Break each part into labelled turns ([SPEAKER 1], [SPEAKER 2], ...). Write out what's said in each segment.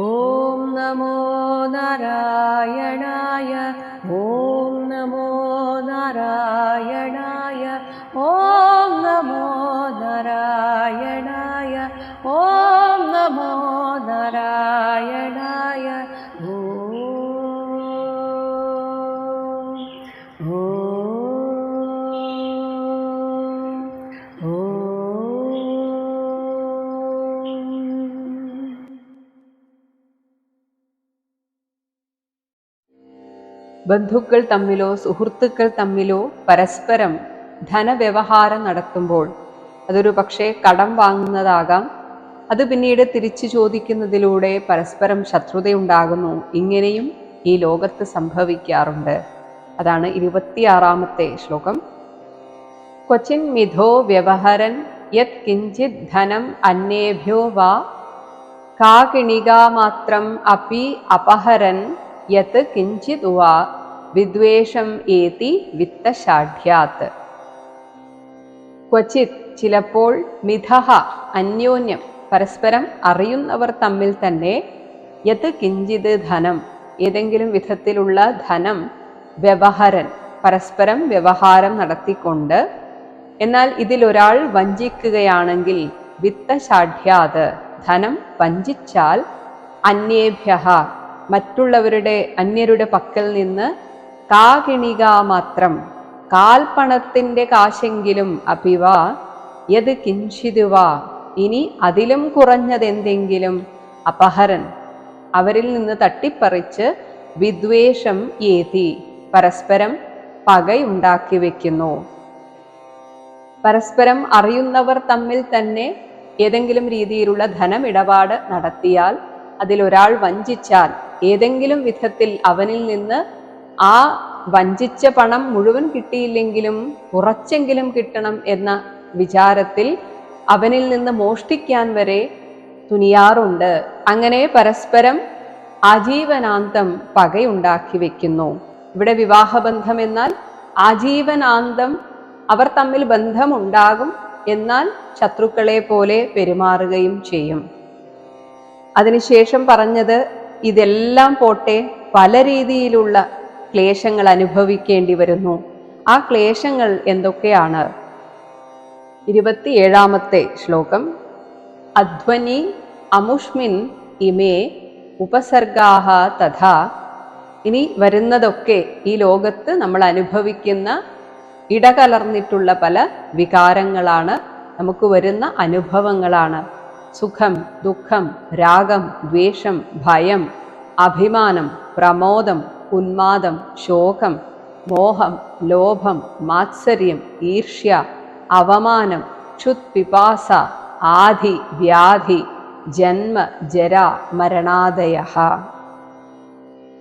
[SPEAKER 1] ॐ नमो नारायणाय
[SPEAKER 2] ബന്ധുക്കൾ തമ്മിലോ സുഹൃത്തുക്കൾ തമ്മിലോ പരസ്പരം ധനവ്യവഹാരം നടത്തുമ്പോൾ അതൊരു പക്ഷേ കടം വാങ്ങുന്നതാകാം. അത് പിന്നീട് തിരിച്ചു ചോദിക്കുന്നതിലൂടെ പരസ്പരം ശത്രുതയുണ്ടാകുന്നു. ഇങ്ങനെയും ഈ ലോകത്ത് സംഭവിക്കാറുണ്ട്. അതാണ് ഇരുപത്തിയാറാമത്തെ ശ്ലോകം. ക്വചിൻ മിഥോ വ്യവഹരൻ യത് കിഞ്ചിത് ധനം അന്യേഭ്യോ വാ. കാകിണികാമാത്രം അപി അപഹരൻ യത് കിഞ്ചിത് വാ. വിദ്വേഷം ഏതി വിത്തശാഠ്യാത്. ക്വചിത് ചിലപ്പോൾ മിഥഹ അന്യോന്യം പരസ്പരം അറിയുന്നവർ തമ്മിൽ തന്നെ യത് കിഞ്ചിത് ധനം ഏതെങ്കിലും വിധത്തിലുള്ള ധനം വ്യവഹരൻ പരസ്പരം വ്യവഹാരം നടത്തിക്കൊണ്ട് എന്നാൽ ഇതിലൊരാൾ വഞ്ചിക്കുകയാണെങ്കിൽ വിത്തശാഠ്യാത് ധനം വഞ്ചിച്ചാൽ അന്യേഭ്യ മറ്റുള്ളവരുടെ അന്യരുടെ പക്കൽ നിന്ന് കാകിണിക മാത്രം. കാൽപ്പണത്തിന്റെ കാശെങ്കിലും അപിവ യത് കിഞ്ചിതുവാ. ഇനി അതിലും കുറഞ്ഞതെന്തെങ്കിലും? അപഹരൻ. അവരിൽ നിന്ന് തട്ടിപ്പറിച്ച് വിദ്വേഷം ഏതി. പരസ്പരം പകയുണ്ടാക്കി വയ്ക്കുന്നു പരസ്പരം അറിയുന്നവർ തമ്മിൽ തന്നെ ഏതെങ്കിലും രീതിയിലുള്ള ധനമിടപാട് നടത്തിയാൽ അതിലൊരാൾ വഞ്ചിച്ചാൽ ഏതെങ്കിലും വിധത്തിൽ അവനിൽ നിന്ന് ആ വഞ്ചിച്ച പണം മുഴുവൻ കിട്ടിയില്ലെങ്കിലും കുറച്ചെങ്കിലും കിട്ടണം എന്ന വിചാരത്തിൽ അവനിൽ നിന്ന് മോഷ്ടിക്കാൻ വരെ തുനിയാറുണ്ട്. അങ്ങനെ പരസ്പരം ആജീവനാന്തം പകയുണ്ടാക്കി വെക്കുന്നു. ഇവിടെ വിവാഹബന്ധം എന്നാൽ ആജീവനാന്തം അവർ തമ്മിൽ ബന്ധമുണ്ടാകും എന്നാൽ ശത്രുക്കളെ പോലെ പെരുമാറുകയും ചെയ്യും. അതിനുശേഷം പറഞ്ഞത് ഇതെല്ലാം പോട്ടെ പല രീതിയിലുള്ള ക്ലേശങ്ങൾ അനുഭവിക്കേണ്ടി വരുന്നു. ആ ക്ലേശങ്ങൾ എന്തൊക്കെയാണ്? ഇരുപത്തിയേഴാമത്തെ ശ്ലോകം. അധ്വനി അമുഷ്മിൻ ഇമേ ഉപസർഗാഹ തഥാ. ഇനി വരുന്നതൊക്കെ ഈ ലോകത്ത് നമ്മൾ അനുഭവിക്കുന്ന ഇടകലർന്നിട്ടുള്ള പല വികാരങ്ങളാണ്. നമുക്ക് വരുന്ന അനുഭവങ്ങളാണ്. സുഖം ദുഃഖം രാഗം ദ്വേഷം ഭയം അഭിമാനം പ്രമോദം ഉന്മാദം ശോകം മോഹം ലോഭം മാത്സര്യം ഈർഷ്യ അവമാനം ക്ഷുത് പിപാസ ആധി വ്യാധി ജന്മ ജര മരണാദയ.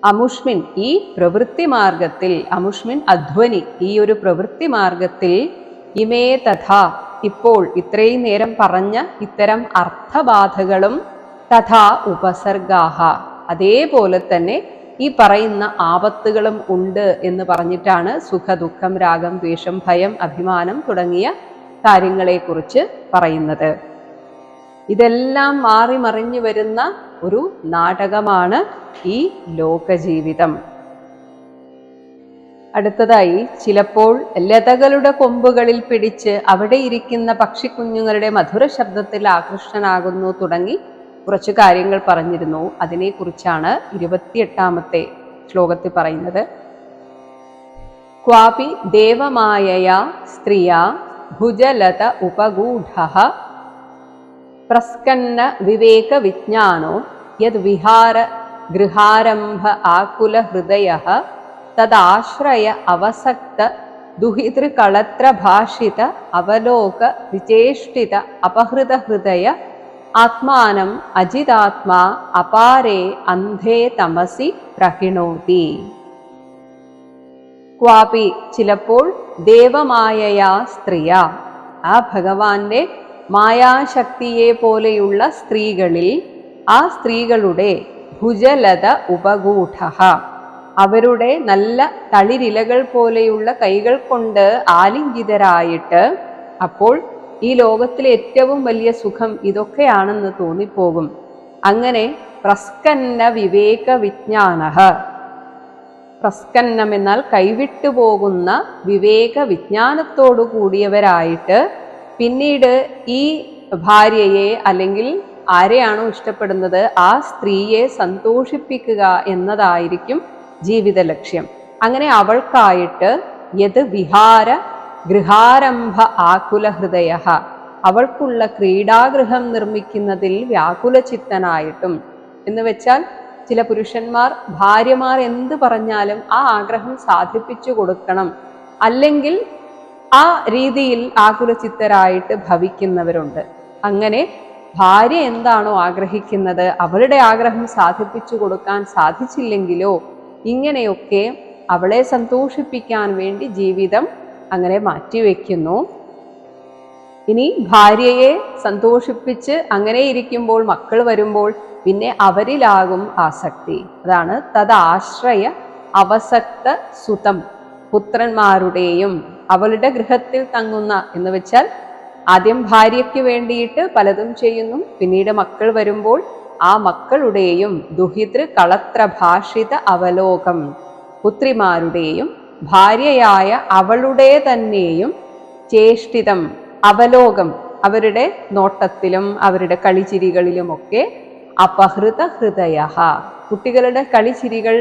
[SPEAKER 2] അമുഷ്മിൻ ഈ പ്രവൃത്തി മാർഗത്തിൽ അമുഷ്മിൻ അധ്വനി ഈ ഒരു പ്രവൃത്തി മാർഗത്തിൽ ഇമേ തഥാ ഇപ്പോൾ ഇത്രയും നേരം പറഞ്ഞ ഇത്തരം അർത്ഥബാധകളും തഥാ ഉപസർഗാഹ. അതേപോലെ തന്നെ ഈ പറയുന്ന ആപത്തുകളും ഉണ്ട് എന്ന് പറഞ്ഞിട്ടാണ് സുഖ ദുഃഖം രാഗം ദ്വേഷം ഭയം അഭിമാനം തുടങ്ങിയ കാര്യങ്ങളെക്കുറിച്ച് പറയുന്നത്. ഇതെല്ലാം മാറി മറിഞ്ഞു വരുന്ന ഒരു നാടകമാണ് ഈ ലോകജീവിതം. അടുത്തതായി ചിലപ്പോൾ ലതകളുടെ കൊമ്പുകളിൽ പിടിച്ച് അവിടെ ഇരിക്കുന്ന പക്ഷിക്കുഞ്ഞുങ്ങളുടെ മധുര ശബ്ദത്തിൽ ആകൃഷ്ടനാകുന്നു തുടങ്ങി കുറച്ച് കാര്യങ്ങൾ പറഞ്ഞിരുന്നു. അതിനെക്കുറിച്ചാണ് ഇരുപത്തിയെട്ടാമത്തെ ശ്ലോകത്തിൽ പറയുന്നത്. ക്വാപി ദേവമായയാ സ്ത്രീയ ഭുജലത ഉപഗൂഢ. പ്രസ്കന്ന വിവേക വിജ്ഞാനോ യത് വിഹാര ഗൃഹാരംഭ ആകുല ഹൃദയ തദാശ്രയ അവസക്ത ദുഹിതൃകളത്ര ഭാഷിത അവലോക വിചേഷ്ടിത അപഹൃത ഹൃദയ ആത്മാനം അജിതാത്മാ അപാരേ അന്ധേ തമസി പ്രഹിണോതി. ക്വാപി ചിലപ്പോൾ ദേവമായയാ സ്ത്രീയ. ആ ഭഗവാന്റെ മായാശക്തിയെ പോലെയുള്ള സ്ത്രീകളിൽ ആ സ്ത്രീകളുടെ ഭുജലത ഉപഗൂഢ അവരുടെ നല്ല തളിരിലകൾ പോലെയുള്ള കൈകൾ കൊണ്ട് ആലിംഗിതരായിട്ട് അപ്പോൾ ഈ ലോകത്തിലെ ഏറ്റവും വലിയ സുഖം ഇതൊക്കെയാണെന്ന് തോന്നിപ്പോകും. അങ്ങനെ പ്രസ്കന്ന വിവേക വിജ്ഞാന. പ്രസ്കന്നം എന്നാൽ കൈവിട്ടു പോകുന്ന വിവേക വിജ്ഞാനത്തോടു കൂടിയവരായിട്ട് പിന്നീട് ഈ ഭാര്യയെ അല്ലെങ്കിൽ ആരെയാണോ ഇഷ്ടപ്പെടുന്നത് ആ സ്ത്രീയെ സന്തോഷിപ്പിക്കുക എന്നതായിരിക്കും ജീവിത ലക്ഷ്യം. അങ്ങനെ അവൾക്കായിട്ട് യത് വിഹാര ഗൃഹാരംഭ ആകുല ഹൃദയ അവൾക്കുള്ള ക്രീഡാഗൃഹം നിർമ്മിക്കുന്നതിൽ വ്യാകുലചിത്തനായിട്ടും. എന്ന് വെച്ചാൽ ചില പുരുഷന്മാർ ഭാര്യമാർ എന്ത് പറഞ്ഞാലും ആ ആഗ്രഹം സാധിപ്പിച്ചു കൊടുക്കണം. അല്ലെങ്കിൽ ആ രീതിയിൽ ആകുലചിത്തരായിട്ട് ഭവിക്കുന്നവരുണ്ട്. അങ്ങനെ ഭാര്യ എന്താണോ ആഗ്രഹിക്കുന്നത് അവളുടെ ആഗ്രഹം സാധിപ്പിച്ചു കൊടുക്കാൻ സാധിച്ചില്ലെങ്കിലോ ഇങ്ങനെയൊക്കെ അവളെ സന്തോഷിപ്പിക്കാൻ വേണ്ടി ജീവിതം അങ്ങനെ മാറ്റിവെക്കുന്നു ഇനി ഭാര്യയെ സന്തോഷിപ്പിച്ച് അങ്ങനെ ഇരിക്കുമ്പോൾ മക്കൾ വരുമ്പോൾ പിന്നെ അവരിലാകും ആസക്തി. അതാണ് തദാശ്രയ അവസക്ത സുതം പുത്രന്മാരുടെയും അവളുടെ ഗൃഹത്തിൽ തങ്ങുന്ന എന്ന് വെച്ചാൽ ആദ്യം ഭാര്യയ്ക്ക് വേണ്ടിയിട്ട് പലതും ചെയ്യുന്നു പിന്നീട് മക്കൾ വരുമ്പോൾ ആ മക്കളുടെയും ദുഹിതൃ കളത്ര ഭാഷിത അവലോകം പുത്രിമാരുടെയും ഭാര്യയായ അവളുടെ തന്നെയും ചേഷ്ടിതം അവലോകം അവരുടെ നോട്ടത്തിലും അവരുടെ കളിച്ചിരികളിലുമൊക്കെ അപഹൃത ഹൃദയ കുട്ടികളുടെ കളിച്ചിരികൾ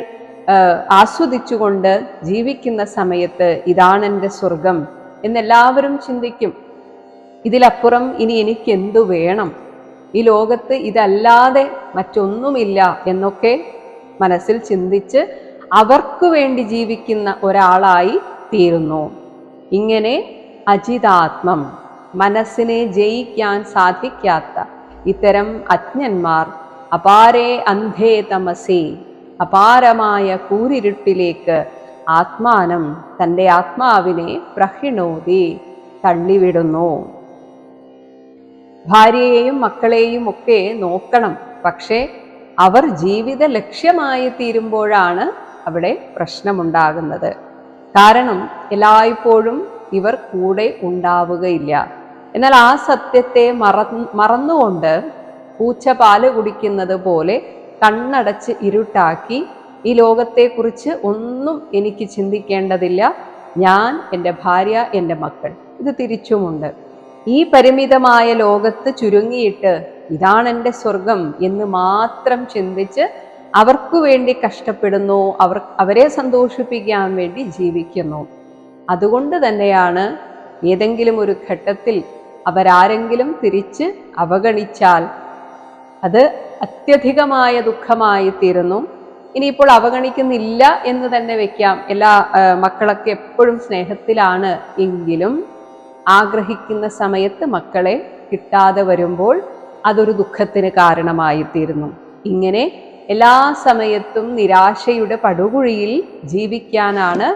[SPEAKER 2] ആസ്വദിച്ചുകൊണ്ട് ജീവിക്കുന്ന സമയത്ത് ഇതാണ് എന്റെ സ്വർഗം എന്നെല്ലാവരും ചിന്തിക്കും. ഇതിലപ്പുറം ഇനി എനിക്ക് എന്തു വേണം? ഈ ലോകത്ത് ഇതല്ലാതെ മറ്റൊന്നുമില്ല എന്നൊക്കെ മനസ്സിൽ ചിന്തിച്ച് അവർക്ക് വേണ്ടി ജീവിക്കുന്ന ഒരാളായി തീരുന്നു. ഇങ്ങനെ അജിതാത്മം മനസ്സിനെ ജയിക്കാൻ സാധിക്കാത്ത ഇത്തരം അജ്ഞന്മാർ അപാരേ അന്ധേ തമസേ അപാരമായ കൂരിരുട്ടിലേക്ക് ആത്മാനം തന്റെ ആത്മാവിനെ പ്രഹിണോതി തള്ളിവിടുന്നു. ഭാര്യയെയും മക്കളെയും ഒക്കെ നോക്കണം. പക്ഷേ അവർ ജീവിത ലക്ഷ്യമായി തീരുമ്പോഴാണ് അവിടെ പ്രശ്നമുണ്ടാകുന്നത്. കാരണം എല്ലായ്പ്പോഴും ഇവർ കൂടെ ഉണ്ടാവുകയില്ല. എന്നാൽ ആ സത്യത്തെ മറന്ന് മറന്നുകൊണ്ട് പൂച്ച പാൽ കുടിക്കുന്നത് പോലെ കണ്ണടച്ച് ഇരുട്ടാക്കി ഈ ലോകത്തെക്കുറിച്ച് ഒന്നും എനിക്ക് ചിന്തിക്കേണ്ടതില്ല. ഞാൻ എന്റെ ഭാര്യ എന്റെ മക്കൾ. ഇത് തിരിച്ചുമുണ്ട്. ഈ പരിമിതമായ ലോകത്ത് ചുരുങ്ങിയിട്ട് ഇതാണ് എന്റെ സ്വർഗം എന്ന് മാത്രം ചിന്തിച്ച് അവർക്കു വേണ്ടി കഷ്ടപ്പെടുന്നു അവർ അവരെ സന്തോഷിപ്പിക്കാൻ വേണ്ടി ജീവിക്കുന്നു. അതുകൊണ്ട് തന്നെയാണ് ഏതെങ്കിലും ഒരു ഘട്ടത്തിൽ അവരാരെങ്കിലും തിരിച്ച് അവഗണിച്ചാൽ അത് അത്യധികമായ ദുഃഖമായി തീരുന്നു. ഇനിയിപ്പോൾ അവഗണിക്കുന്നില്ല എന്ന് തന്നെ വെക്കാം. എല്ലാ മക്കളൊക്കെ എപ്പോഴും സ്നേഹത്തിലാണ് എങ്കിലും ആഗ്രഹിക്കുന്ന സമയത്ത് മക്കളെ കിട്ടാതെ വരുമ്പോൾ അതൊരു ദുഃഖത്തിന് കാരണമായി തീരുന്നു. ഇങ്ങനെ എല്ലാ സമയത്തും നിരാശയുടെ പടുകുഴിയിൽ ജീവിക്കാനാണ്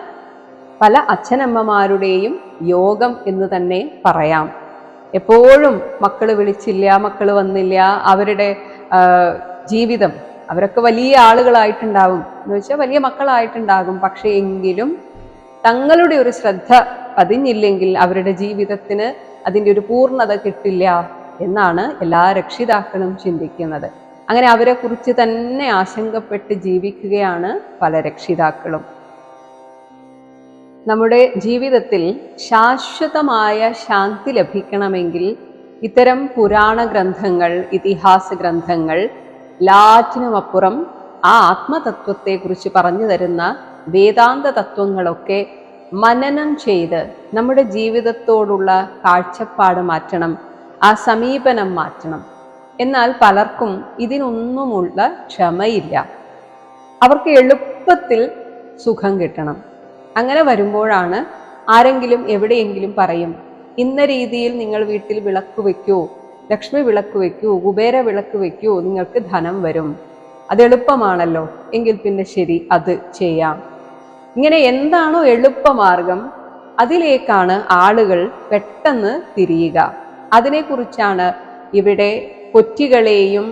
[SPEAKER 2] പല അച്ഛനമ്മമാരുടെയും യോഗം എന്ന് തന്നെ പറയാം. എപ്പോഴും മക്കൾ വിളിച്ചില്ല മക്കൾ വന്നില്ല അവരുടെ ജീവിതം. അവരൊക്കെ വലിയ ആളുകളായിട്ടുണ്ടാവും. എന്ന് വെച്ചാൽ വലിയ മക്കളായിട്ടുണ്ടാകും. പക്ഷേ എങ്കിലും തങ്ങളുടെ ഒരു ശ്രദ്ധ പതിഞ്ഞില്ലെങ്കിൽ അവരുടെ ജീവിതത്തിന് അതിന്റെ ഒരു പൂർണത കിട്ടില്ല എന്നാണ് എല്ലാ രക്ഷിതാക്കളും ചിന്തിക്കുന്നത്. അങ്ങനെ അവരെ കുറിച്ച് തന്നെ ആശങ്കപ്പെട്ട് ജീവിക്കുകയാണ് പല രക്ഷിതാക്കളും. നമ്മുടെ ജീവിതത്തിൽ ശാശ്വതമായ ശാന്തി ലഭിക്കണമെങ്കിൽ ഇത്തരം പുരാണ ഗ്രന്ഥങ്ങൾ ഇതിഹാസ ഗ്രന്ഥങ്ങൾ എല്ലാറ്റിനുമപ്പുറം ആ ആത്മതത്വത്തെക്കുറിച്ച് പറഞ്ഞു തരുന്ന വേദാന്ത തത്വങ്ങളൊക്കെ മനനം ചെയ്ത് നമ്മുടെ ജീവിതത്തോടുള്ള കാഴ്ചപ്പാട് മാറ്റണം ആ സമീപനം മാറ്റണം. എന്നാൽ പലർക്കും ഇതിനൊന്നുമുള്ള ക്ഷമയില്ല. അവർക്ക് എളുപ്പത്തിൽ സുഖം കിട്ടണം. അങ്ങനെ വരുമ്പോഴാണ് ആരെങ്കിലും എവിടെയെങ്കിലും പറയും ഇന്ന രീതിയിൽ നിങ്ങൾ വീട്ടിൽ വിളക്ക് വെക്കൂ ലക്ഷ്മി വിളക്ക് വെക്കൂ കുബേര വിളക്ക് വെക്കൂ നിങ്ങൾക്ക് ധനം വരും. അത് എളുപ്പമാണല്ലോ എങ്കിൽ പിന്നെ ശരി അത് ചെയ്യാം. ഇങ്ങനെ എന്താണോ എളുപ്പമാർഗം അതിലേക്കാണ് ആളുകൾ പെട്ടെന്ന് തിരിയുക. അതിനെക്കുറിച്ചാണ് ഇവിടെ കൊറ്റികളെയും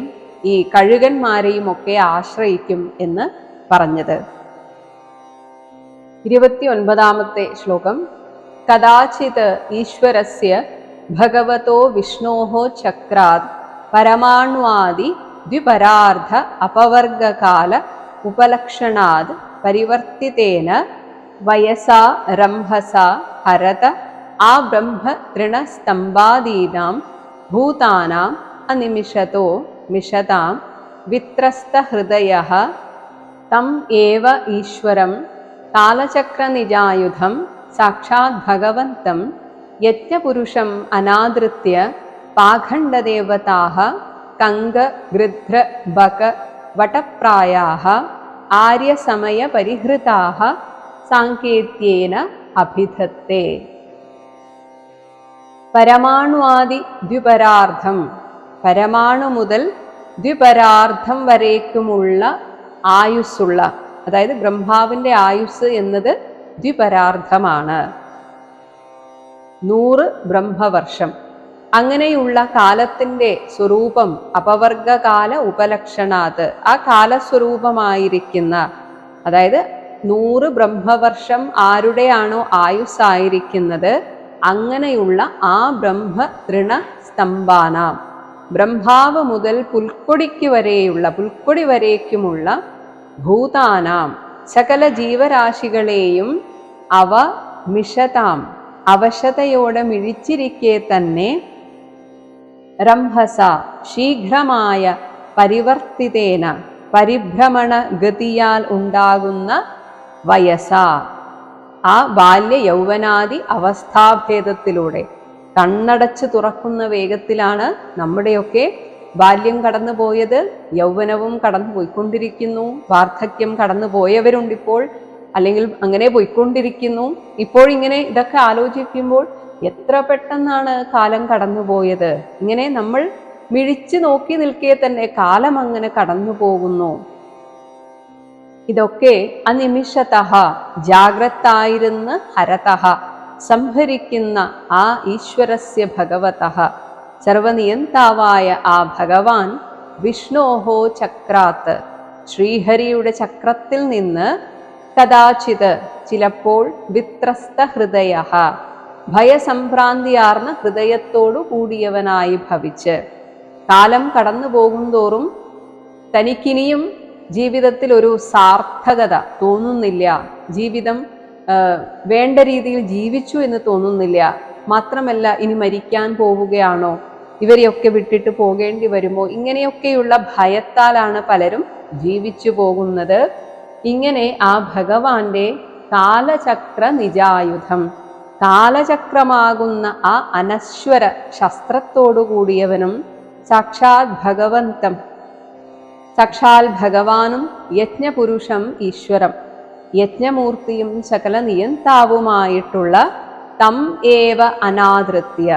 [SPEAKER 2] ഈ കഴുകന്മാരെയും ഒക്കെ ആശ്രയിക്കും എന്ന് പറഞ്ഞത്. ഇരുപത്തി ഒൻപതാമത്തെ ശ്ലോകം. കഥാചിത് ഈശ്വരസ്യ ഭഗവതോ വിഷ്ണോഹോ ചക്രാത് പരമാണ്വാദി ദ്വിപരാർദ്ധ അപവർഗകാല ഉപലക്ഷണാത് പരിവർത്തിതേന വയസാ രംഭസ ഹരത ആ ബ്രഹ്മ തൃണസ്തംഭാദീനാം ഭൂതാനാം അനിമിഷതോ മിഷതാം വിത്രസ്തഹൃദയ തം ഏവ ഈശ്വരം കാലചക്രനിജായുധം സാക്ഷാത് ഭഗവന്തം യജ്ഞപുരുഷം അനാദൃത്യ പാഖണ്ഡദേവതാः കങ്ക ഗൃധ്ര ബക വടപ്രായാः ആര്യസമയപരിഹൃതാः സാങ്കേത്യേന അഭിധത്തെ. പരമാണുവാദി ദ്വിപരാർത്ഥം പരമാണു മുതൽ ദ്വിപരാർത്ഥം വരേക്കുമുള്ള ആയുസ്സുള്ള അതായത് ബ്രഹ്മാവിന്റെ ആയുസ് എന്നത് ദ്വിപരാർത്ഥമാണ്. നൂറ് ബ്രഹ്മവർഷം. അങ്ങനെയുള്ള കാലത്തിന്റെ സ്വരൂപം അപവർഗകാല ഉപലക്ഷണാത്. ആ കാലസ്വരൂപമായിരിക്കുന്ന അതായത് നൂറ് ബ്രഹ്മവർഷം ആരുടെയാണോ ആയുസ്സായിരിക്കുന്നത് അങ്ങനെയുള്ള ആ ബ്രഹ്മ തൃണ സ്തംഭാനാം. ബ്രഹ്മാവ് മുതൽ പുൽക്കൊടിക്ക് വരെയുള്ള പുൽക്കൊടി വരേക്കുമുള്ള ഭൂതാനാം സകല ജീവരാശികളെയും അവ മിഷതാം അവശതയോടെ മിഴിച്ചിരിക്കെ തന്നെ രംഭസ ശീഘ്രമായ പരിവർത്തിതേന പരിഭ്രമണ ഗതിയാൽ ഉണ്ടാകുന്ന വയസ. ആ ബാല്യ യൗവനാദി അവസ്ഥാഭേദത്തിലൂടെ കണ്ണടച്ച് തുറക്കുന്ന വേഗത്തിലാണ് നമ്മുടെയൊക്കെ ബാല്യം കടന്നു പോയത് യൗവനവും കടന്നു പോയിക്കൊണ്ടിരിക്കുന്നു വാർദ്ധക്യം കടന്നു പോയവരുണ്ടിപ്പോൾ അല്ലെങ്കിൽ അങ്ങനെ പോയിക്കൊണ്ടിരിക്കുന്നു. ഇപ്പോഴിങ്ങനെ ഇതൊക്കെ ആലോചിക്കുമ്പോൾ എത്ര പെട്ടെന്നാണ് കാലം കടന്നുപോയത്. ഇങ്ങനെ നമ്മൾ മിഴിച്ചു നോക്കി നിൽക്കേ തന്നെ കാലം അങ്ങനെ കടന്നു പോകുന്നു ഇതൊക്കെ അനിമിഷതഹ ജാഗ്രതായിരുന്ന് ഹരതഃ സംഹരിക്കുന്ന ആ ഈശ്വരസ്യ ഭഗവത. സർവനിയന്താവായ ആ ഭഗവാൻ വിഷ്ണോഹോ ചക്രാത്ത്. ശ്രീഹരിയുടെ ചക്രത്തിൽ നിന്ന് കഥാചിത് ചിലപ്പോൾ വിത്രസ്ത ഹൃദയ ഭയസംഭ്രാന്തിയാർന്ന ഹൃദയത്തോടു കൂടിയവനായി ഭവിച്ച്. കാലം കടന്നു പോകുന്തോറും തനിക്കിനിയും ജീവിതത്തിൽ ഒരു സാർത്ഥകത തോന്നുന്നില്ല. ജീവിതം വേണ്ട രീതിയിൽ ജീവിച്ചു എന്ന് തോന്നുന്നില്ല. മാത്രമല്ല ഇനി മരിക്കാൻ പോവുകയാണോ? ഇവരെയൊക്കെ വിട്ടിട്ട് പോകേണ്ടി വരുമോ? ഇങ്ങനെയൊക്കെയുള്ള ഭയത്താലാണ് പലരും ജീവിച്ചു പോകുന്നത്. ഇങ്ങനെ ആ ഭഗവാന്റെ കാലചക്ര നിജായുധം കാലചക്രമാകുന്ന ആ അനശ്വര ശസ്ത്രത്തോടു കൂടിയവനും സാക്ഷാത് ഭഗവന്തം സാക്ഷാൽ ഭഗവാനും യജ്ഞപുരുഷം ഈശ്വരം. യജ്ഞമൂർത്തിയും ശകല നിയന്താവുമായിട്ടുള്ള തം ഏവ അനാദൃത്യ.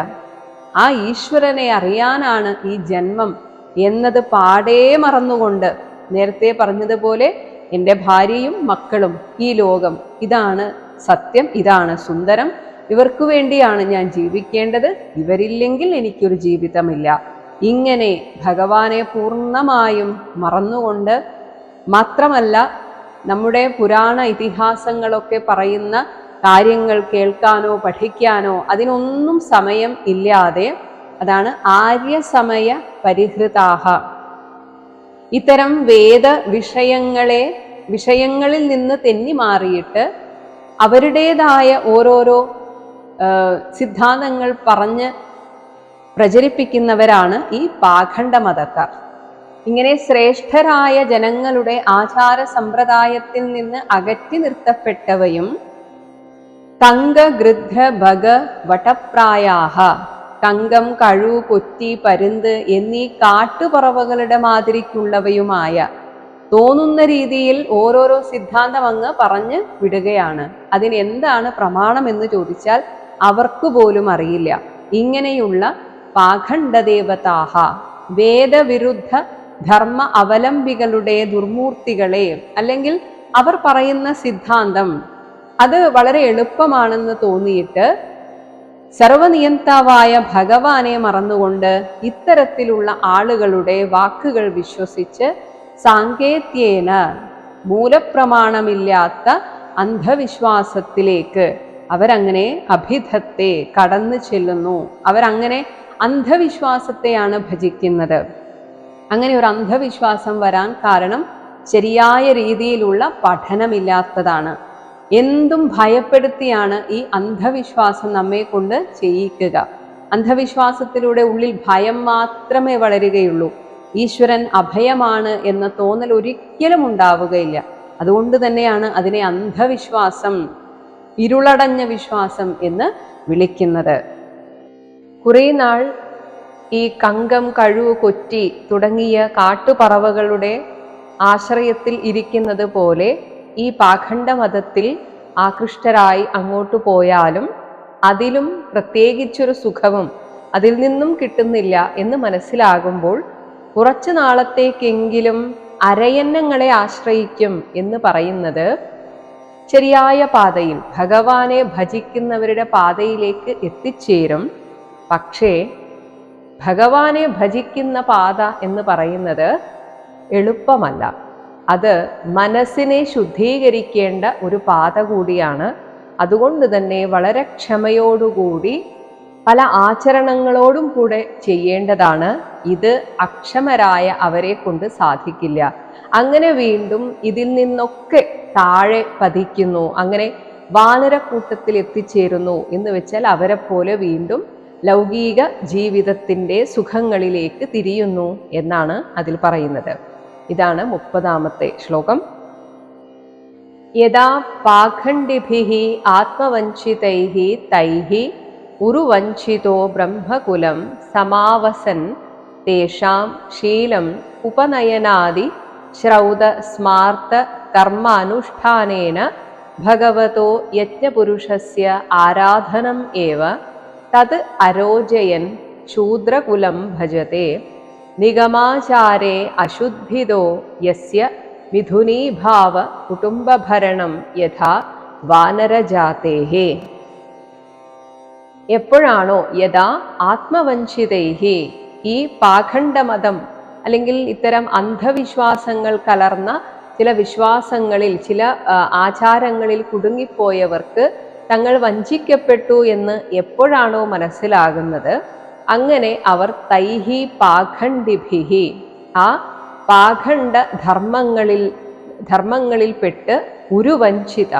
[SPEAKER 2] ആ ഈശ്വരനെ അറിയാനാണ് ഈ ജന്മം എന്നത് പാടേ മറന്നുകൊണ്ട് നേരത്തെ പറഞ്ഞതുപോലെ എന്റെ ഭാര്യയും മക്കളും ഈ ലോകം. ഇതാണ് സത്യം ഇതാണ് സുന്ദരം. ഇവർക്ക് വേണ്ടിയാണ് ഞാൻ ജീവിക്കേണ്ടത്. ഇവരില്ലെങ്കിൽ എനിക്കൊരു ജീവിതമില്ല. ഇങ്ങനെ ഭഗവാനെ പൂർണമായും മറന്നുകൊണ്ട് മാത്രമല്ല നമ്മുടെ പുരാണ ഇതിഹാസങ്ങളൊക്കെ പറയുന്ന കാര്യങ്ങൾ കേൾക്കാനോ പഠിക്കാനോ അതിനൊന്നും സമയം ഇല്ലാതെ അതാണ് ആര്യസമയ പരിഹൃതാഹ. ഇത്തരം വേദ വിഷയങ്ങളെ വിഷയങ്ങളിൽ നിന്ന് തെന്നി മാറിയിട്ട് അവരുടേതായ ഓരോരോ സിദ്ധാന്തങ്ങൾ പറഞ്ഞ് പ്രചരിപ്പിക്കുന്നവരാണ് ഈ പാഖണ്ഡ മതക്കാർ ഇങ്ങനെ ശ്രേഷ്ഠരായ ജനങ്ങളുടെ ആചാര സമ്പ്രദായത്തിൽ നിന്ന് അകറ്റി നിർത്തപ്പെട്ടവയും തങ്ക ഗൃധ്ര ഭഗ വടപ്രായാഹ തങ്കം കഴു കൊറ്റി പരുന്ത് എന്നീ കാട്ടുപറവകളുടെ മാതിരിക്കുള്ളവയുമായ തോന്നുന്ന രീതിയിൽ ഓരോരോ സിദ്ധാന്തം അങ്ങ് പറഞ്ഞ് വിടുകയാണ്. അതിനെന്താണ് പ്രമാണം എന്ന് ചോദിച്ചാൽ അവർക്ക് പോലും അറിയില്ല. ഇങ്ങനെയുള്ള പാഖണ്ഡദേവതാഹ വേദവിരുദ്ധ ധർമ്മ അവലംബികളുടെ ദുർമൂർത്തികളെ അല്ലെങ്കിൽ അവർ പറയുന്ന സിദ്ധാന്തം. അത് വളരെ എളുപ്പമാണെന്ന് തോന്നിയിട്ട് സർവനിയന്താവായ ഭഗവാനെ മറന്നുകൊണ്ട് ഇത്തരത്തിലുള്ള ആളുകളുടെ വാക്കുകൾ വിശ്വസിച്ച് സാങ്കേത്യേന മൂലപ്രമാണമില്ലാത്ത അന്ധവിശ്വാസത്തിലേക്ക് അവരങ്ങനെ അഭിധത്തെ കടന്നു ചെല്ലുന്നു. അവരങ്ങനെ അന്ധവിശ്വാസത്തെയാണ് ഭജിക്കുന്നത്. അങ്ങനെ ഒരു അന്ധവിശ്വാസം വരാൻ കാരണം ശരിയായ രീതിയിലുള്ള പഠനമില്ലാത്തതാണ്. എന്തും ഭയപ്പെടുത്തിയാണ് ഈ അന്ധവിശ്വാസം നമ്മെ കൊണ്ട് ചെയ്യിക്കുക. അന്ധവിശ്വാസത്തിലൂടെ ഉള്ളിൽ ഭയം മാത്രമേ വളരുകയുള്ളൂ. ഈശ്വരൻ അഭയമാണ് എന്ന തോന്നൽ ഒരിക്കലും ഉണ്ടാവുകയില്ല. അതുകൊണ്ട് തന്നെയാണ് അതിനെ അന്ധവിശ്വാസം ഇരുളടഞ്ഞ വിശ്വാസം എന്ന് വിളിക്കുന്നത്. കുറേ നാൾ ഈ കങ്കം കഴുവ് കൊറ്റി തുടങ്ങിയ കാട്ടുപറവകളുടെ ആശ്രയത്തിൽ ഇരിക്കുന്നത് പോലെ ഈ പാഖണ്ഡ മതത്തിൽ ആകൃഷ്ടരായി അങ്ങോട്ട് പോയാലും അതിലും പ്രത്യേകിച്ചൊരു സുഖവും അതിൽ നിന്നും കിട്ടുന്നില്ല എന്ന് മനസ്സിലാകുമ്പോൾ കുറച്ചു നാളത്തേക്കെങ്കിലും അരയന്നങ്ങളെ ആശ്രയിക്കും എന്ന് പറയുന്നത് ശരിയായ പാതയിൽ ഭഗവാനെ ഭജിക്കുന്നവരുടെ പാതയിലേക്ക് എത്തിച്ചേരും. പക്ഷേ ഭഗവാനെ ഭജിക്കുന്ന പാത എന്ന് പറയുന്നത് എളുപ്പമല്ല. അത് മനസ്സിനെ ശുദ്ധീകരിക്കേണ്ട ഒരു പാത കൂടിയാണ്. അതുകൊണ്ട് തന്നെ വളരെ ക്ഷമയോടുകൂടി പല ആചരണങ്ങളോടും കൂടെ ചെയ്യേണ്ടതാണ്. ഇത് അക്ഷമരായ അവരെ കൊണ്ട് സാധിക്കില്ല. അങ്ങനെ വീണ്ടും ഇതിൽ നിന്നൊക്കെ താഴെ പതിക്കുന്നു. അങ്ങനെ വാനരക്കൂട്ടത്തിൽ എത്തിച്ചേരുന്നു എന്ന് വെച്ചാൽ അവരെ പോലെ വീണ്ടും ലൗകിക ജീവിതത്തിന്റെ സുഖങ്ങളിലേക്ക് തിരിയുന്നു എന്നാണ് അതിൽ പറയുന്നത്. ഇതാണ് മുപ്പതാമത്തെ ശ്ലോകം. യഥാ പാഖണ്ഡിഭി ആത്മവഞ്ചിതൈഹി തൈഹി ഉരുവഞ്ചിതോ ബ്രഹ്മകുലം സമാവസൻ തേഷാം ശീലം ഉപനയനാദി ശ്രൗത സ്മാർത്ത കർമാനുഷ്ഠാനേന ഭഗവതോ യജ്ഞപുരുഷസ്യ ആരാധനം ഏവ തത് അരോചയൻ ശൂദ്രകുലം ഭജത്തെ നിഗമാചാരേ അശുദ്ധിതോ യസ്യ മിഥുനീഭാവ കുടുംബഭരണം യഥാ വാനരജാതേഹേ. എപ്പോഴാണോ യഥാ ആത്മവഞ്ചിതൈഹി ഈ പാഖണ്ഡമതം അല്ലെങ്കിൽ ഇത്തരം അന്ധവിശ്വാസങ്ങൾ കലർന്ന ചില വിശ്വാസങ്ങളിൽ ചില ആചാരങ്ങളിൽ കുടുങ്ങിപ്പോയവർക്ക് തങ്ങൾ വഞ്ചിക്കപ്പെട്ടു എന്ന് എപ്പോഴാണോ മനസ്സിലാകുന്നത് അങ്ങനെ അവർ തൈഹി പാഖണ്ഡിഭിഹി ആ പാഖണ്ഡ ധർമ്മങ്ങളിൽ ധർമ്മങ്ങളിൽപ്പെട്ട് ഉരുവഞ്ചിത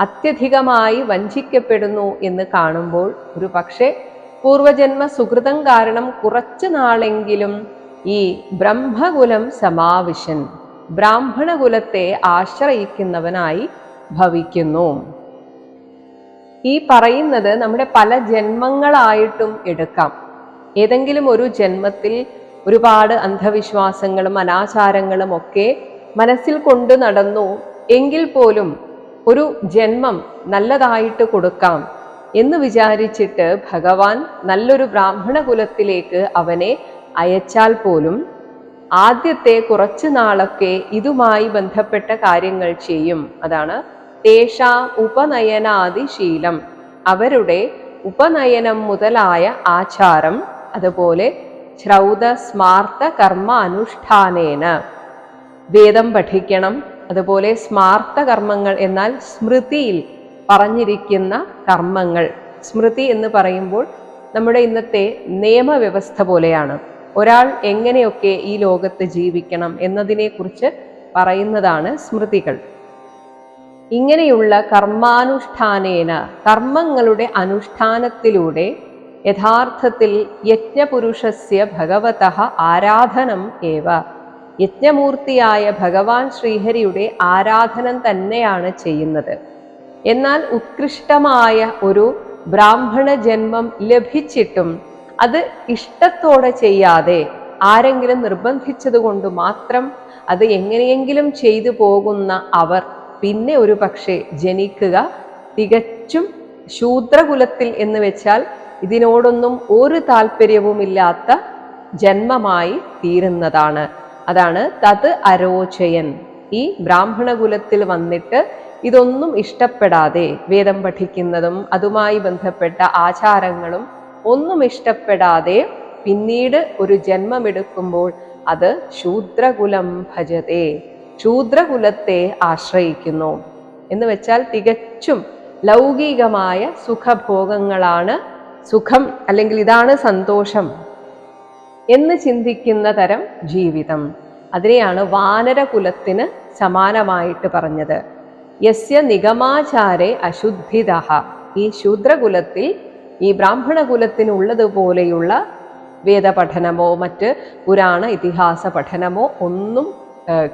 [SPEAKER 2] അത്യധികമായി വഞ്ചിക്കപ്പെടുന്നു എന്ന് കാണുമ്പോൾ ഒരു പക്ഷേ പൂർവജന്മ സുഹൃതം കാരണം കുറച്ചു നാളെങ്കിലും ഈ ബ്രഹ്മകുലം സമാവിശൻ ബ്രാഹ്മണകുലത്തെ ആശ്രയിക്കുന്നവനായി ഭവിക്കുന്നു. ഈ പറയുന്നത് നമ്മുടെ പല ജന്മങ്ങളായിട്ടും എടുക്കാം. ഏതെങ്കിലും ഒരു ജന്മത്തിൽ ഒരുപാട് അന്ധവിശ്വാസങ്ങളും അനാചാരങ്ങളും ഒക്കെ മനസ്സിൽ കൊണ്ടു നടന്നു എങ്കിൽ പോലും ഒരു ജന്മം നല്ലതായിട്ട് കൊടുക്കാം എന്ന് വിചാരിച്ചിട്ട് ഭഗവാൻ നല്ലൊരു ബ്രാഹ്മണ കുലത്തിലേക്ക് അവനെ അയച്ചാൽ പോലും ആദ്യത്തെ കുറച്ചു നാളൊക്കെ ഇതുമായി ബന്ധപ്പെട്ട കാര്യങ്ങൾ ചെയ്യും. അതാണ് തേഷാ ഉപനയനാദി ശീലം അവരുടെ ഉപനയനം മുതലായ ആചാരം അതുപോലെ ശ്രൗത സ്മാർത്ത കർമ്മ അനുഷ്ഠാനേന വേദം പഠിക്കണം അതുപോലെ സ്മാർത്ത കർമ്മങ്ങൾ എന്നാൽ സ്മൃതിയിൽ പറഞ്ഞിരിക്കുന്ന കർമ്മങ്ങൾ. സ്മൃതി എന്ന് പറയുമ്പോൾ നമ്മുടെ ഇന്നത്തെ നിയമവ്യവസ്ഥ പോലെയാണ്. ഒരാൾ എങ്ങനെയൊക്കെ ഈ ലോകത്ത് ജീവിക്കണം എന്നതിനെക്കുറിച്ച് പറയുന്നതാണ് സ്മൃതികൾ. ഇങ്ങനെയുള്ള കർമാനുഷ്ഠാനേന കർമ്മങ്ങളുടെ അനുഷ്ഠാനത്തിലൂടെ യഥാർത്ഥത്തിൽ യജ്ഞപുരുഷസ്യ ഭഗവത ആരാധനം ഏവ. യജ്ഞമൂർത്തിയായ ഭഗവാൻ ശ്രീഹരിയുടെ ആരാധനം തന്നെയാണ് ചെയ്യുന്നത്. എന്നാൽ ഉത്കൃഷ്ടമായ ഒരു ബ്രാഹ്മണ ജന്മം ലഭിച്ചിട്ടും അത് ഇഷ്ടത്തോടെ ചെയ്യാതെ ആരെങ്കിലും നിർബന്ധിച്ചതുകൊണ്ട് മാത്രം അത് എങ്ങനെയെങ്കിലും ചെയ്തു പോകുന്ന അവർ പിന്നെ ഒരു പക്ഷേ ജനിക്കുക തികച്ചും ശൂദ്രകുലത്തിൽ എന്ന് വെച്ചാൽ ഇതിനോടൊന്നും ഒരു താല്പര്യവുമില്ലാത്ത ജന്മമായി തീരുന്നതാണ്. അതാണ് തത് അരോചയൻ. ഈ ബ്രാഹ്മണ കുലത്തിൽ വന്നിട്ട് ഇതൊന്നും ഇഷ്ടപ്പെടാതെ വേദം പഠിക്കുന്നതും അതുമായി ബന്ധപ്പെട്ട ആചാരങ്ങളും ഒന്നും ഇഷ്ടപ്പെടാതെ പിന്നീട് ഒരു ജന്മമെടുക്കുമ്പോൾ അത് ശൂദ്രകുലം ഭജതേ. ശൂദ്രകുലത്തെ ആശ്രയിക്കുന്നു. എന്ന് വെച്ചാൽ തികച്ചും ലൗകികമായ സുഖഭോഗങ്ങളാണ് സുഖം അല്ലെങ്കിൽ ഇതാണ് സന്തോഷം എന്ന് ചിന്തിക്കുന്ന തരം ജീവിതം. അതിനെയാണ് വാനരകുലത്തിന് സമാനമായിട്ട് പറഞ്ഞത്. യസ്യ നിഗമാചാരെ അശുദ്ധിത. ഈ ശൂദ്രകുലത്തിൽ ഈ ബ്രാഹ്മണകുലത്തിനുള്ളതുപോലെയുള്ള വേദപഠനമോ മറ്റ് പുരാണ ഇതിഹാസ പഠനമോ ഒന്നും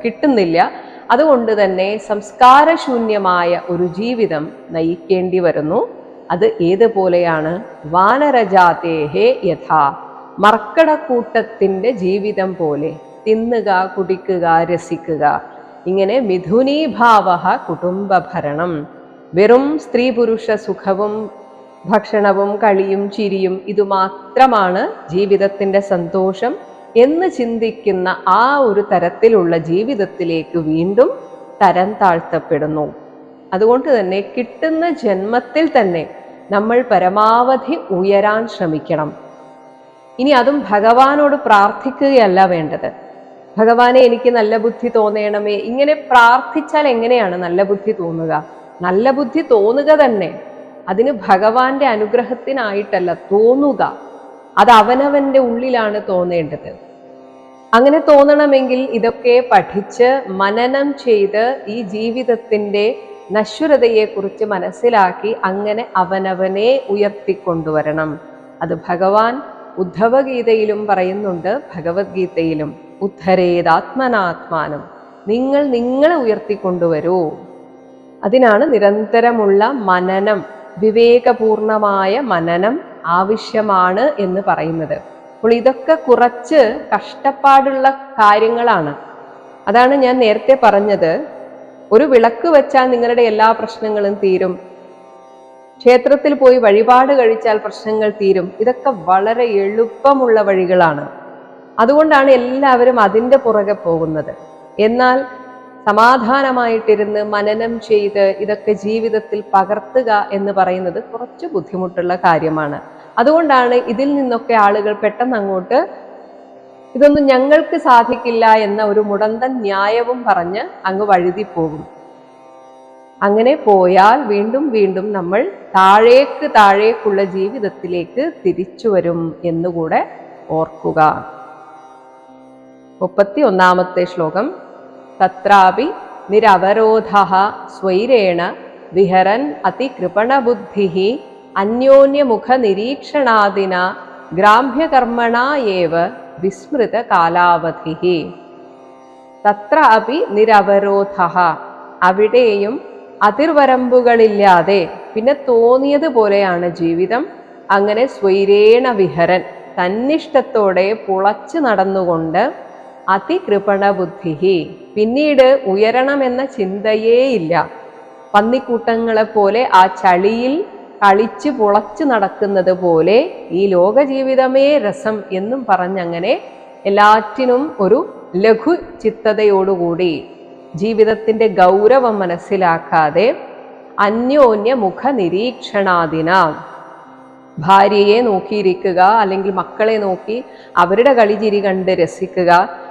[SPEAKER 2] കിട്ടുന്നില്ല. അതുകൊണ്ട് തന്നെ സംസ്കാരശൂന്യമായ ഒരു ജീവിതം നയിക്കേണ്ടി വരുന്നു. അത് ഏതുപോലെയാണ്? വാനരജാതേഹേ യഥാ. മർക്കടക്കൂട്ടത്തിന്റെ ജീവിതം പോലെ തിന്നുക കുടിക്കുക രസിക്കുക. ഇങ്ങനെ മിഥുനീഭാവ കുടുംബഭരണം. വെറും സ്ത്രീ പുരുഷ സുഖവും ഭക്ഷണവും കളിയും ചിരിയും ഇതുമാത്രമാണ് ജീവിതത്തിന്റെ സന്തോഷം. എന്ന് ചിന്തിക്കുന്ന ആ ഒരു തരത്തിലുള്ള ജീവിതത്തിലേക്ക് വീണ്ടും തരം താഴ്ത്തപ്പെടുന്നു. അതുകൊണ്ട് തന്നെ കിട്ടുന്ന ജന്മത്തിൽ തന്നെ നമ്മൾ പരമാവധി ഉയരാൻ ശ്രമിക്കണം. ഇനി അതും ഭഗവാനോട് പ്രാർത്ഥിക്കുകയല്ല വേണ്ടത്. ഭഗവാനെ എനിക്ക് നല്ല ബുദ്ധി തോന്നണമേ. ഇങ്ങനെ പ്രാർത്ഥിച്ചാൽ എങ്ങനെയാണ് നല്ല ബുദ്ധി തോന്നുക? നല്ല ബുദ്ധി തോന്നുക തന്നെ അതിന് ഭഗവാന്റെ അനുഗ്രഹത്തിനായിട്ടല്ല തോന്നുക. അത് അവനവന്റെ ഉള്ളിലാണ് തോന്നേണ്ടത്. അങ്ങനെ തോന്നണമെങ്കിൽ ഇതൊക്കെ പഠിച്ച് മനനം ചെയ്ത് ഈ ജീവിതത്തിന്റെ നശ്വരതയെക്കുറിച്ച് മനസ്സിലാക്കി അങ്ങനെ അവനവനെ ഉയർത്തിക്കൊണ്ടുവരണം. അത് ഭഗവാൻ ഉദ്ധവഗീതയിലും പറയുന്നുണ്ട് ഭഗവത്ഗീതയിലും. ഉദ്ധരേതാത്മനാത്മാനം. നിങ്ങൾ നിങ്ങളെ ഉയർത്തിക്കൊണ്ടുവരൂ. അതിനാണ് നിരന്തരമുള്ള മനനം വിവേകപൂർണമായ മനനം ആവശ്യമാണ് എന്ന് പറയുന്നത്. അപ്പോൾ ഇതൊക്കെ കുറച്ച് കഷ്ടപ്പാടുള്ള കാര്യങ്ങളാണ്. അതാണ് ഞാൻ നേരത്തെ പറഞ്ഞത്. ഒരു വിളക്ക് വെച്ചാൽ നിങ്ങളുടെ എല്ലാ പ്രശ്നങ്ങളും തീരും. ക്ഷേത്രത്തിൽ പോയി വഴിപാട് കഴിച്ചാൽ പ്രശ്നങ്ങൾ തീരും. ഇതൊക്കെ വളരെ എളുപ്പമുള്ള വഴികളാണ്. അതുകൊണ്ടാണ് എല്ലാവരും അതിന്റെ പുറകെ പോകുന്നത്. എന്നാൽ സമാധാനമായിട്ടിരുന്ന് മനനം ചെയ്ത് ഇതൊക്കെ ജീവിതത്തിൽ പകർത്തുക എന്ന് പറയുന്നത് കുറച്ച് ബുദ്ധിമുട്ടുള്ള കാര്യമാണ്. അതുകൊണ്ടാണ് ഇതിൽ നിന്നൊക്കെ ആളുകൾ പെട്ടെന്ന് അങ്ങോട്ട് ഇതൊന്നും ഞങ്ങൾക്ക് സാധിക്കില്ല എന്ന ഒരു മുടന്തൻ ന്യായവും പറഞ്ഞ് അങ്ങ് വഴുതി പോകും. അങ്ങനെ പോയാൽ വീണ്ടും വീണ്ടും നമ്മൾ താഴേക്ക് താഴേക്കുള്ള ജീവിതത്തിലേക്ക് തിരിച്ചു വരും എന്നുകൂടെ ഓർക്കുക. മുപ്പത്തി ഒന്നാമത്തെ ശ്ലോകം. തത്രാപി നിരവരോധ സ്വൈരേണ വിഹരൻ അതികൃപണബുദ്ധി അന്യോന്യമുഖനിരീക്ഷണാദിന ഗ്രാമ്യകർമ്മണ ഏവ വിസ്മൃത തത്ര അപി നിരവരോധ അവിടെയും അതിർവരമ്പുകളില്ലാതെ പിന്നെ തോന്നിയതുപോലെയാണ് ജീവിതം. അങ്ങനെ സ്വൈരേണ വിഹരൻ തന്നിഷ്ടത്തോടെ പുളച്ചു നടന്നുകൊണ്ട് അതികൃപണ ബുദ്ധി പിന്നീട് ഉയരണമെന്ന ചിന്തയേയില്ല പന്നിക്കൂട്ടങ്ങളെ പോലെ ആ ചളിയിൽ കളിച്ച് പുളച്ചു നടക്കുന്നത് പോലെ ഈ ലോക ജീവിതമേ രസം എന്നും പറഞ്ഞങ്ങനെ എല്ലാറ്റിനും ഒരു ലഘു ചിത്തതയോടുകൂടി ജീവിതത്തിന്റെ ഗൗരവം മനസ്സിലാക്കാതെ അന്യോന്യ മുഖ നിരീക്ഷണാദിന ഭാര്യയെ നോക്കിയിരിക്കുക അല്ലെങ്കിൽ മക്കളെ നോക്കി അവരുടെ കളിചിരി കണ്ട് രസിക്കുക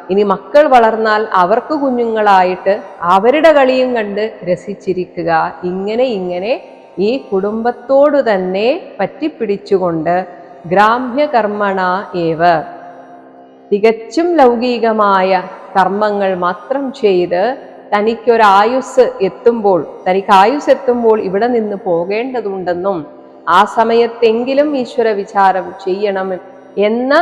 [SPEAKER 2] ഇനി മക്കൾ വളർന്നാൽ അവർക്ക് കുഞ്ഞുങ്ങളായിട്ട് അവരുടെ കളിയും കണ്ട് രസിച്ചിരിക്കുക. ഇങ്ങനെ ഇങ്ങനെ ഈ കുടുംബത്തോടു തന്നെ പറ്റിപ്പിടിച്ചുകൊണ്ട് ഗ്രാമ്യകർമ്മണ ഏവ. തികച്ചും ലൗകികമായ കർമ്മങ്ങൾ മാത്രം ചെയ്ത് തനിക്കൊരായുസ് എത്തുമ്പോൾ തനിക്ക് ആയുസ് എത്തുമ്പോൾ ഇവിടെ നിന്ന് പോകേണ്ടതുണ്ടെന്നും ആ സമയത്തെങ്കിലും ഈശ്വര വിചാരം ചെയ്യണം എന്ന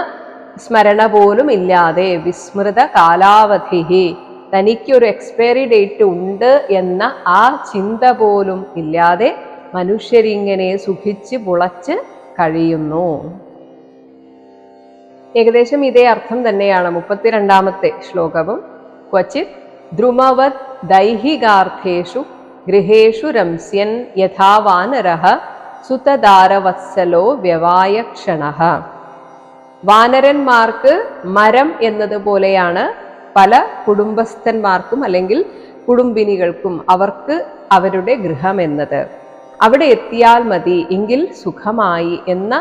[SPEAKER 2] സ്മരണ പോലും ഇല്ലാതെ വിസ്മൃത കാലാവധി തനിക്കൊരു എക്സ്പയറി ഡേറ്റ് ഉണ്ട് എന്ന ആ ചിന്ത പോലും ഇല്ലാതെ മനുഷ്യരിങ്ങനെ സുഖിച്ച് പുളച്ച് കഴിയുന്നു. ഏകദേശം ഇതേ അർത്ഥം തന്നെയാണ് മുപ്പത്തിരണ്ടാമത്തെ ശ്ലോകവും. ക്വചിത് ദ്രുമവത് ദൈഹികാർത്ഥേഷു ഗൃഹേഷു രംസ്യൻ യഥാവാനരഹ സുതദാരവത്സലോ വ്യവായക്ഷണ. വാനരന്മാർക്ക് മരം എന്നതുപോലെയാണ് പല കുടുംബസ്ഥന്മാർക്കും അല്ലെങ്കിൽ കുടുംബിനികൾക്കും അവർക്ക് അവരുടെ ഗൃഹം എന്നത്. അവിടെ എത്തിയാൽ മതി എങ്കിൽ സുഖമായി എന്ന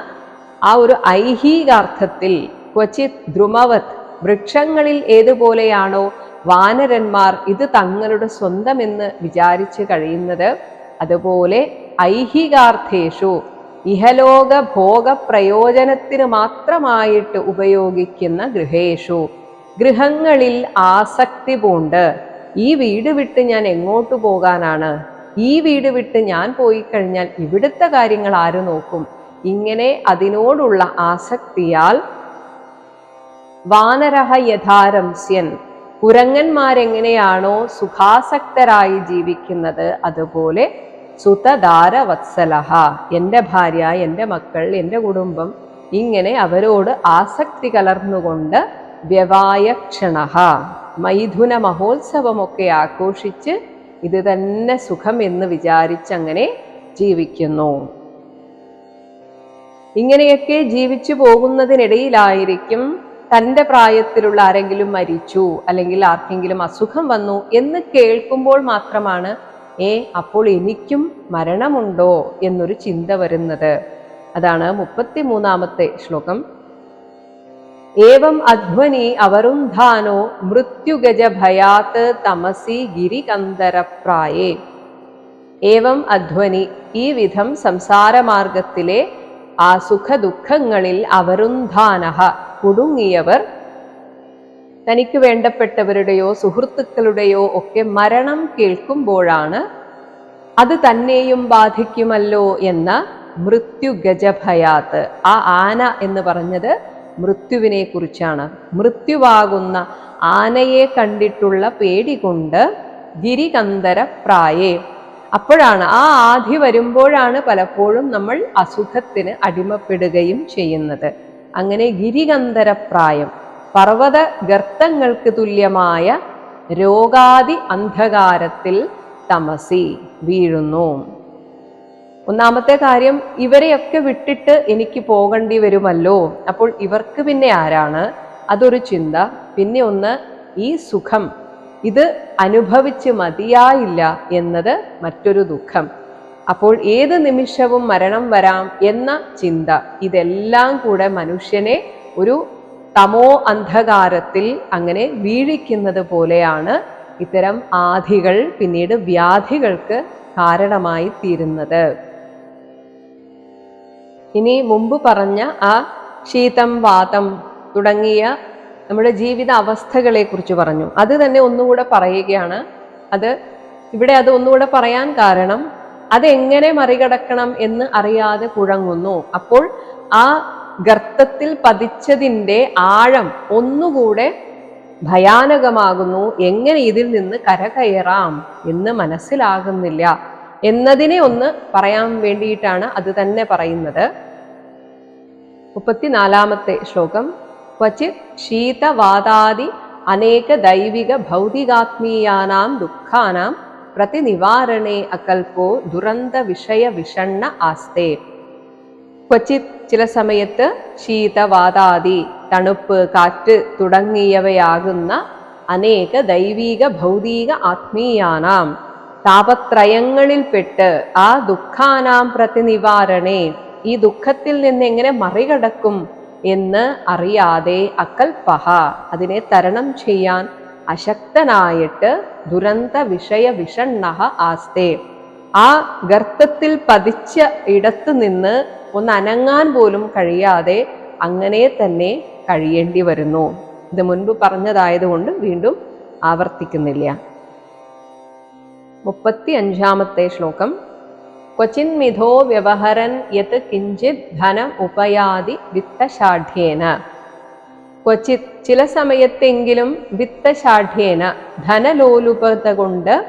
[SPEAKER 2] ആ ഒരു ഐഹികാർത്ഥത്തിൽ ക്വചിത് ദ്രുമവത് വൃക്ഷങ്ങളിൽ ഏതുപോലെയാണോ വാനരന്മാർ ഇത് തങ്ങളുടെ സ്വന്തമെന്ന് വിചാരിച്ചു കഴിയുന്നത് അതുപോലെ ഐഹികാർത്ഥേഷു ഇഹലോക ഭോഗ പ്രയോജനത്തിന് മാത്രമായിട്ട് ഉപയോഗിക്കുന്ന ഗൃഹേഷു. ഗൃഹങ്ങളിൽ ആസക്തി പൂണ്ട്. ഈ വീട് വിട്ട് ഞാൻ എങ്ങോട്ട് പോകാനാണ്? ഈ വീട് വിട്ട് ഞാൻ പോയി കഴിഞ്ഞാൽ ഇവിടുത്തെ കാര്യങ്ങൾ ആര് നോക്കും? ഇങ്ങനെ അതിനോടുള്ള ആസക്തിയാൽ വാനരഹ യഥാരംസ്യൻ. കുരങ്ങന്മാരെങ്ങനെയാണോ സുഖാസക്തരായി ജീവിക്കുന്നത് അതുപോലെ സുതദാര വത്സലഹ എന്റെ ഭാര്യ എന്റെ മക്കൾ എന്റെ കുടുംബം ഇങ്ങനെ അവരോട് ആസക്തി കലർന്നുകൊണ്ട് വ്യവായക്ഷണ മൈഥുന മഹോത്സവമൊക്കെ ആഘോഷിച്ച് ഇത് തന്നെ സുഖം എന്ന് വിചാരിച്ചങ്ങനെ ജീവിക്കുന്നു. ഇങ്ങനെയൊക്കെ ജീവിച്ചു പോകുന്നതിനിടയിലായിരിക്കും തന്റെ പ്രായത്തിലുള്ള ആരെങ്കിലും മരിച്ചു അല്ലെങ്കിൽ ആർക്കെങ്കിലും അസുഖം വന്നു എന്ന് കേൾക്കുമ്പോൾ മാത്രമാണ് ഏ അപ്പോൾ എനിക്കും മരണമുണ്ടോ എന്നൊരു ചിന്ത വരുന്നത്. അതാണ് മുപ്പത്തി മൂന്നാമത്തെ ശ്ലോകം. ഏവം അധ്വനി അവരുന്ധാനോ മൃത്യുഗജ ഭയാത്ത് തമസി ഗിരികന്ധരപ്രായേ ഏവം അധ്വനി ഈ വിധം സംസാരമാർഗത്തിലെ ആ സുഖദുഃഖങ്ങളിൽ അവരുന്ധാനഹ കുടുങ്ങിയവർ തനിക്ക് വേണ്ടപ്പെട്ടവരുടെയോ സുഹൃത്തുക്കളുടെയോ ഒക്കെ മരണം കേൾക്കുമ്പോഴാണ് അത് തന്നെയും ബാധിക്കുമല്ലോ എന്ന മൃത്യുഗജഭയാത്ത്. ആ ആന എന്ന് പറഞ്ഞത് മൃത്യുവിനെ കുറിച്ചാണ്. മൃത്യുവാകുന്ന ആനയെ കണ്ടിട്ടുള്ള പേടി കൊണ്ട് ഗിരികന്ധര പ്രായേ അപ്പോഴാണ് ആ ആധി വരുമ്പോഴാണ് പലപ്പോഴും നമ്മൾ അസുഖത്തിന് അടിമപ്പെടുകയും ചെയ്യുന്നത്. അങ്ങനെ ഗിരികന്ധരപ്രായം പർവത ഗർത്തങ്ങൾക്ക് തുല്യമായ രോഗാദി അന്ധകാരത്തിൽ തമസി വീഴുന്നു. ഒന്നാമത്തെ കാര്യം ഇവരെയൊക്കെ വിട്ടിട്ട് എനിക്ക് പോകേണ്ടി വരുമല്ലോ. അപ്പോൾ ഇവർക്ക് പിന്നെ ആരാണ്? അതൊരു ചിന്ത. പിന്നെ ഒന്ന് ഈ സുഖം. ഇത് അനുഭവിച്ച് മതിയായില്ല എന്നത് മറ്റൊരു ദുഃഖം. അപ്പോൾ ഏത് നിമിഷവും മരണം വരാം എന്ന ചിന്ത. ഇതെല്ലാം കൂടെ മനുഷ്യനെ ഒരു തമോ അന്ധകാരത്തിൽ അങ്ങനെ വീഴിക്കുന്നത് പോലെയാണ് ഇത്തരം ആധികൾ പിന്നീട് വ്യാധികൾക്ക് കാരണമായി തീരുന്നത്. ഇനി മുമ്പ് പറഞ്ഞ ആ ശീതം വാതം തുടങ്ങിയ നമ്മുടെ ജീവിത അവസ്ഥകളെ കുറിച്ച് പറഞ്ഞു. അത് തന്നെ ഒന്നുകൂടെ പറയുകയാണ്. അത് ഇവിടെ അത് ഒന്നുകൂടെ പറയാൻ കാരണം അതെങ്ങനെ മറികടക്കണം എന്ന് അറിയാതെ കുഴങ്ങുന്നു അപ്പോൾ ആ ഗർത്തത്തിൽ പതിച്ചതിന്റെ ആഴം ഒന്നുകൂടെ ഭയാനകമാകുന്നു. എങ്ങനെ ഇതിൽ നിന്ന് കരകയറാം എന്ന് മനസ്സിലാകുന്നില്ല. എന്നതിനെ ഒന്ന് പറയാൻ വേണ്ടിയിട്ടാണ് അത് തന്നെ പറയുന്നത്. മുപ്പത്തിനാലാമത്തെ ശ്ലോകം. ക്വചിത് ശീതവാദാദി അനേക ദൈവിക ഭൗതികാത്മീയാനാം ദുഃഖാനാം പ്രതിനിവാരണേ അകൽപ്പോ ദുരന്ത വിഷയ വിഷണ്ണ ആസ്തേ. ക്വചിത് ചില സമയത്ത് ശീതവാതാദി തണുപ്പ് കാറ്റ് തുടങ്ങിയവയാകുന്ന അനേക ദൈവീക ഭൗതിക ആത്മീയാനാം. താപത്രയങ്ങളിൽപ്പെട്ട് ആ ദുഃഖാനാം പ്രതിനിവാരണേ ഈ ദുഃഖത്തിൽ നിന്ന് എങ്ങനെ മറികടക്കും എന്ന് അറിയാതെ അക്കൽപഹ അതിനെ തരണം ചെയ്യാൻ അശക്തനായിട്ട് ദുരന്ത വിഷയ വിഷണ്ണ ആസ്തേ. ആ ഗർത്തത്തിൽ പതിച്ച ഇടത്തു നിന്ന് ഒന്ന് അനങ്ങാൻ പോലും കഴിയാതെ അങ്ങനെ തന്നെ കഴിയേണ്ടി വരുന്നു. ഇത് മുൻപ് പറഞ്ഞതായതുകൊണ്ട് വീണ്ടും ആവർത്തിക്കുന്നില്ല. മുപ്പത്തി അഞ്ചാമത്തെ ശ്ലോകം. ക്വചിന്മിഥോ വ്യവഹരൻ യത് കിഞ്ചിത് ധനം ഉപയാതി വിത്തശാഠ്യേന. ക്വചിത് ചില സമയത്തെങ്കിലും വിത്തശാഠ്യേന. ധനലോലുപത കൊണ്ട്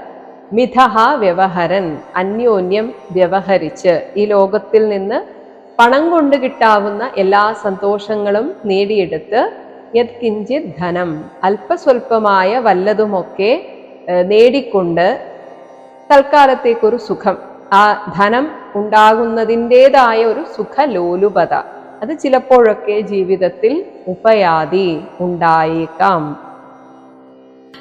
[SPEAKER 2] മിഥഹ വ്യവഹരൻ. അന്യോന്യം വ്യവഹരിച്ച്. ഈ ലോകത്തിൽ നിന്ന് പണം കൊണ്ട് കിട്ടാവുന്ന എല്ലാ സന്തോഷങ്ങളും നേടിയെടുത്ത് യത്കിഞ്ചിത് ധനം അല്പസ്വല്പമായ വല്ലതുമൊക്കെ നേടിക്കൊണ്ട് തൽക്കാലത്തേക്കൊരു സുഖം. ആ ധനം ഉണ്ടാകുന്നതിന്റെതായ ഒരു സുഖലോലുപത. അത് ചിലപ്പോഴൊക്കെ ജീവിതത്തിൽ ഉപയാതി ഉണ്ടായേക്കാം.